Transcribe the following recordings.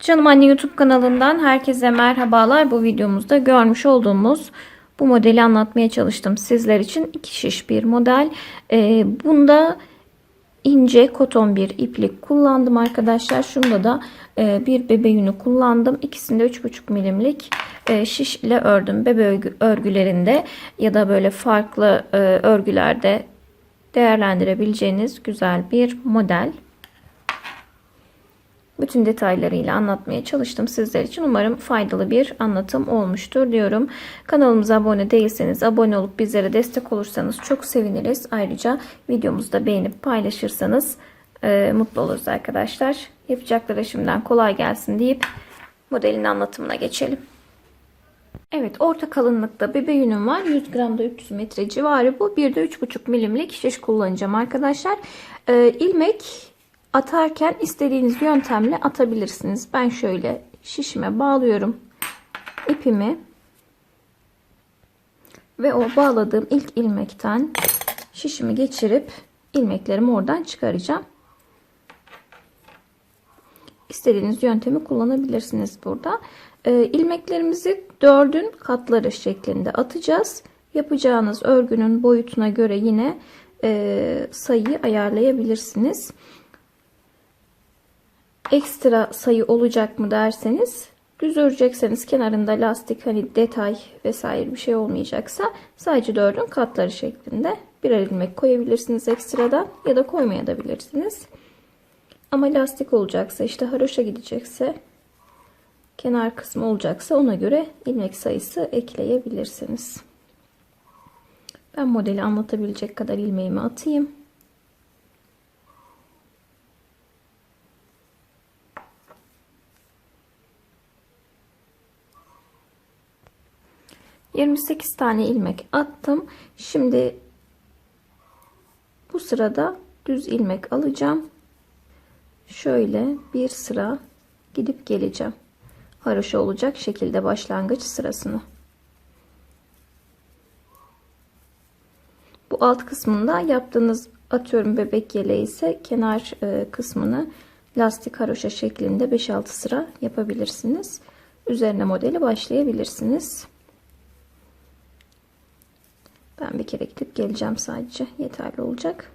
Canım Anne YouTube kanalından herkese merhabalar. Bu videomuzda görmüş olduğumuz bu modeli anlatmaya çalıştım sizler için. iki şiş bir model. Ee, bunda ince koton bir iplik kullandım arkadaşlar. Şunda da e, bir bebe yünü kullandım. İkisinde 3,5 milimlik e, şiş ile ördüm. Bebe örgülerinde ya da böyle farklı e, örgülerde değerlendirebileceğiniz güzel bir model bütün detaylarıyla anlatmaya çalıştım sizler için. Umarım faydalı bir anlatım olmuştur diyorum. Kanalımıza abone değilseniz abone olup bizlere destek olursanız çok seviniriz. Ayrıca videomuzu da beğenip paylaşırsanız e, mutlu oluruz arkadaşlar. Yapacaklara şimdiden kolay gelsin deyip modelin anlatımına geçelim. Evet orta kalınlıkta bebe yünüm var. 100 gramda 300 metre civarı bu. Bir de 3,5 milimlik şiş kullanacağım arkadaşlar. Ee, ilmek atarken istediğiniz yöntemle atabilirsiniz. Ben şöyle şişime bağlıyorum ipimi ve o bağladığım ilk ilmekten şişimi geçirip ilmeklerimi oradan çıkaracağım. İstediğiniz yöntemi kullanabilirsiniz burada. Ee, ilmeklerimizi dördün katları şeklinde atacağız. Yapacağınız örgünün boyutuna göre yine e, sayıyı ayarlayabilirsiniz ekstra sayı olacak mı derseniz düz örecekseniz kenarında lastik hani detay vesaire bir şey olmayacaksa sadece dördün katları şeklinde birer ilmek koyabilirsiniz ekstradan ya da koymayabilirsiniz. Ama lastik olacaksa işte haroşa gidecekse kenar kısmı olacaksa ona göre ilmek sayısı ekleyebilirsiniz. Ben modeli anlatabilecek kadar ilmeğimi atayım. 28 tane ilmek attım. Şimdi bu sırada düz ilmek alacağım. Şöyle bir sıra gidip geleceğim. Haroşa olacak şekilde başlangıç sırasını. Bu alt kısmında yaptığınız atıyorum bebek yeleği ise kenar e, kısmını lastik haroşa şeklinde 5-6 sıra yapabilirsiniz. Üzerine modeli başlayabilirsiniz. Ben bir kere gidip geleceğim sadece. Yeterli olacak.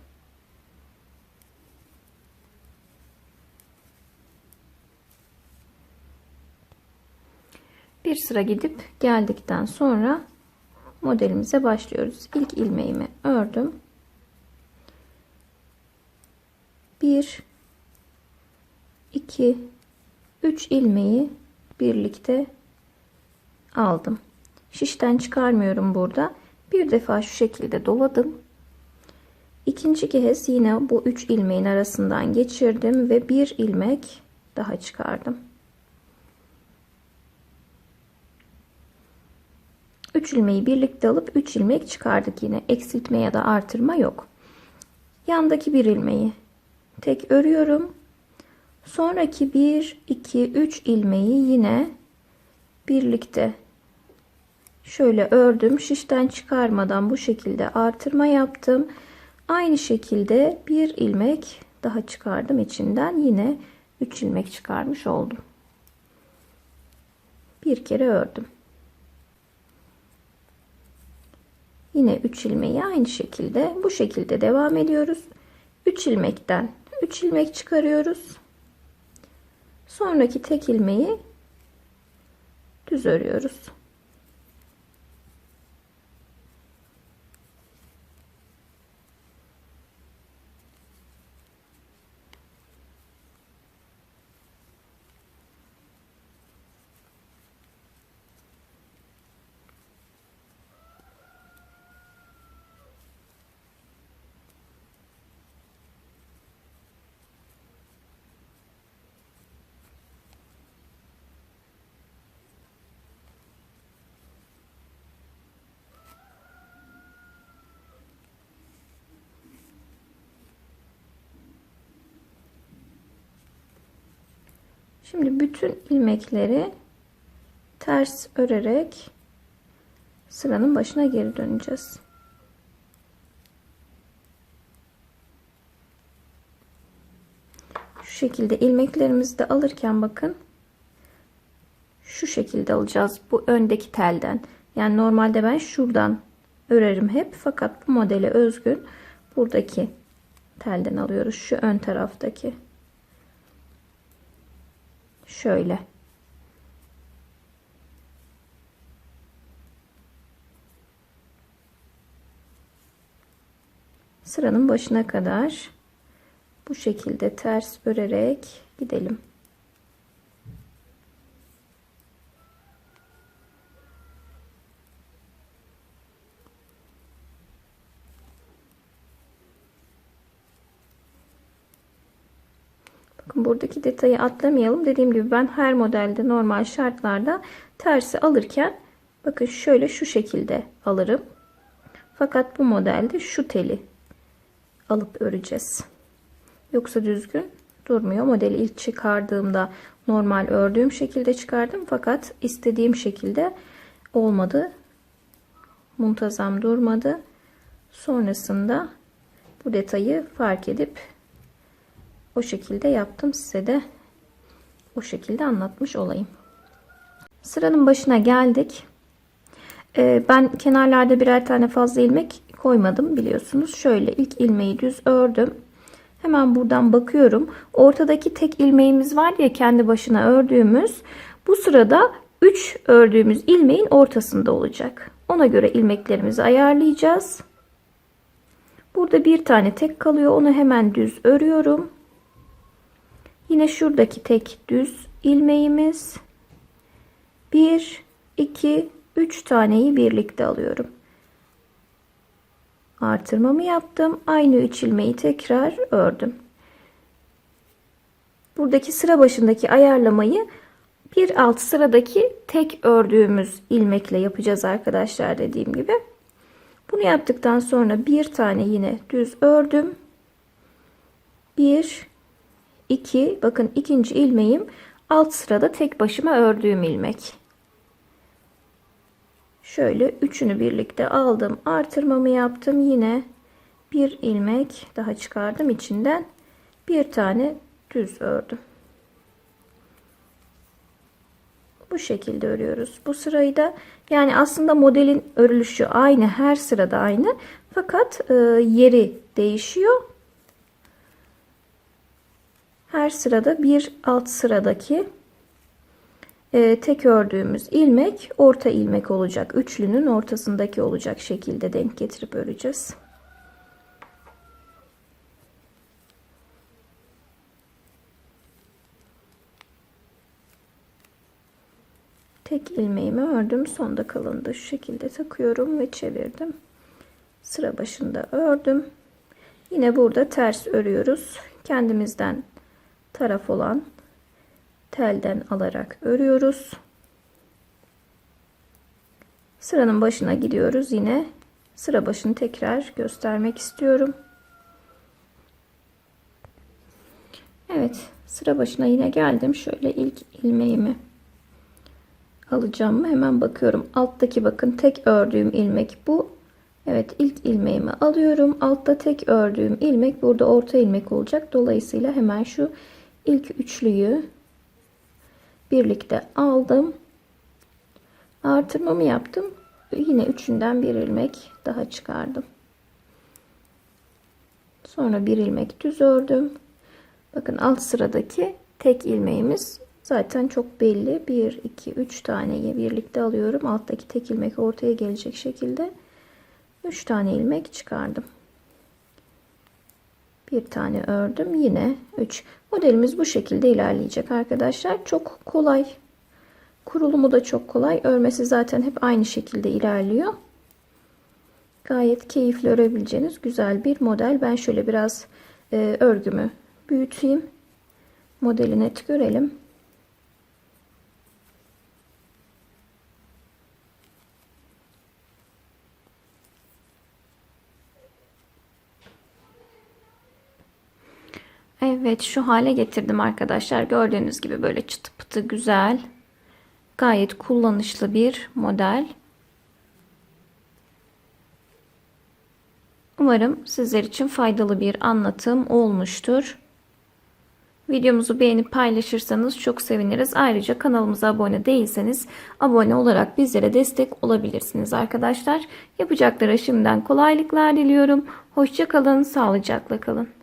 Bir sıra gidip geldikten sonra modelimize başlıyoruz. İlk ilmeğimi ördüm. 1 2 3 ilmeği birlikte aldım. Şişten çıkarmıyorum burada. Bir defa şu şekilde doladım. İkinci kez yine bu üç ilmeğin arasından geçirdim ve bir ilmek daha çıkardım. 3 ilmeği birlikte alıp 3 ilmek çıkardık yine. Eksiltme ya da artırma yok. Yandaki bir ilmeği tek örüyorum. Sonraki 1 2 3 ilmeği yine birlikte şöyle ördüm şişten çıkarmadan bu şekilde artırma yaptım. Aynı şekilde bir ilmek daha çıkardım içinden. Yine 3 ilmek çıkarmış oldum. Bir kere ördüm. Yine 3 ilmeği aynı şekilde bu şekilde devam ediyoruz. 3 ilmekten 3 ilmek çıkarıyoruz. Sonraki tek ilmeği düz örüyoruz Şimdi bütün ilmekleri ters örerek sıranın başına geri döneceğiz. Şu şekilde ilmeklerimizi de alırken bakın şu şekilde alacağız bu öndeki telden. Yani normalde ben şuradan örerim hep fakat bu modele özgün buradaki telden alıyoruz. Şu ön taraftaki. Şöyle. Sıranın başına kadar bu şekilde ters örerek gidelim. Buradaki detayı atlamayalım. Dediğim gibi ben her modelde normal şartlarda tersi alırken bakın şöyle şu şekilde alırım. Fakat bu modelde şu teli alıp öreceğiz. Yoksa düzgün durmuyor. Modeli ilk çıkardığımda normal ördüğüm şekilde çıkardım. Fakat istediğim şekilde olmadı. Muntazam durmadı. Sonrasında bu detayı fark edip o şekilde yaptım. Size de o şekilde anlatmış olayım. Sıranın başına geldik. Ee, ben kenarlarda birer tane fazla ilmek koymadım biliyorsunuz. Şöyle ilk ilmeği düz ördüm. Hemen buradan bakıyorum. Ortadaki tek ilmeğimiz var ya kendi başına ördüğümüz. Bu sırada 3 ördüğümüz ilmeğin ortasında olacak. Ona göre ilmeklerimizi ayarlayacağız. Burada bir tane tek kalıyor. Onu hemen düz örüyorum. Yine şuradaki tek düz ilmeğimiz. 1 2 3 taneyi birlikte alıyorum. Artırmamı yaptım. Aynı 3 ilmeği tekrar ördüm. Buradaki sıra başındaki ayarlamayı bir alt sıradaki tek ördüğümüz ilmekle yapacağız arkadaşlar dediğim gibi. Bunu yaptıktan sonra bir tane yine düz ördüm. 1 2 bakın ikinci ilmeğim alt sırada tek başıma ördüğüm ilmek. Şöyle üçünü birlikte aldım. Artırmamı yaptım. Yine bir ilmek daha çıkardım içinden. Bir tane düz ördüm. Bu şekilde örüyoruz. Bu sırayı da yani aslında modelin örülüşü aynı. Her sırada aynı. Fakat e, yeri değişiyor. Her sırada bir alt sıradaki e, tek ördüğümüz ilmek orta ilmek olacak. Üçlünün ortasındaki olacak şekilde denk getirip öreceğiz. Tek ilmeğimi ördüm. Sonda kalındı. Şu şekilde takıyorum ve çevirdim. Sıra başında ördüm. Yine burada ters örüyoruz. Kendimizden taraf olan telden alarak örüyoruz. Sıranın başına gidiyoruz. Yine sıra başını tekrar göstermek istiyorum. Evet sıra başına yine geldim. Şöyle ilk ilmeğimi alacağım mı hemen bakıyorum. Alttaki bakın tek ördüğüm ilmek bu. Evet ilk ilmeğimi alıyorum. Altta tek ördüğüm ilmek burada orta ilmek olacak. Dolayısıyla hemen şu ilk üçlüyü birlikte aldım. Artırmamı yaptım. Yine üçünden bir ilmek daha çıkardım. Sonra bir ilmek düz ördüm. Bakın alt sıradaki tek ilmeğimiz zaten çok belli. 1, 2, 3 taneyi birlikte alıyorum. Alttaki tek ilmek ortaya gelecek şekilde 3 tane ilmek çıkardım. Bir tane ördüm. Yine 3. Modelimiz bu şekilde ilerleyecek arkadaşlar. Çok kolay. Kurulumu da çok kolay. Örmesi zaten hep aynı şekilde ilerliyor. Gayet keyifli örebileceğiniz güzel bir model. Ben şöyle biraz e, örgümü büyüteyim. Modeli net görelim. Evet şu hale getirdim arkadaşlar. Gördüğünüz gibi böyle çıtı pıtı güzel. Gayet kullanışlı bir model. Umarım sizler için faydalı bir anlatım olmuştur. Videomuzu beğenip paylaşırsanız çok seviniriz. Ayrıca kanalımıza abone değilseniz abone olarak bizlere destek olabilirsiniz arkadaşlar. Yapacaklara şimdiden kolaylıklar diliyorum. Hoşçakalın, sağlıcakla kalın.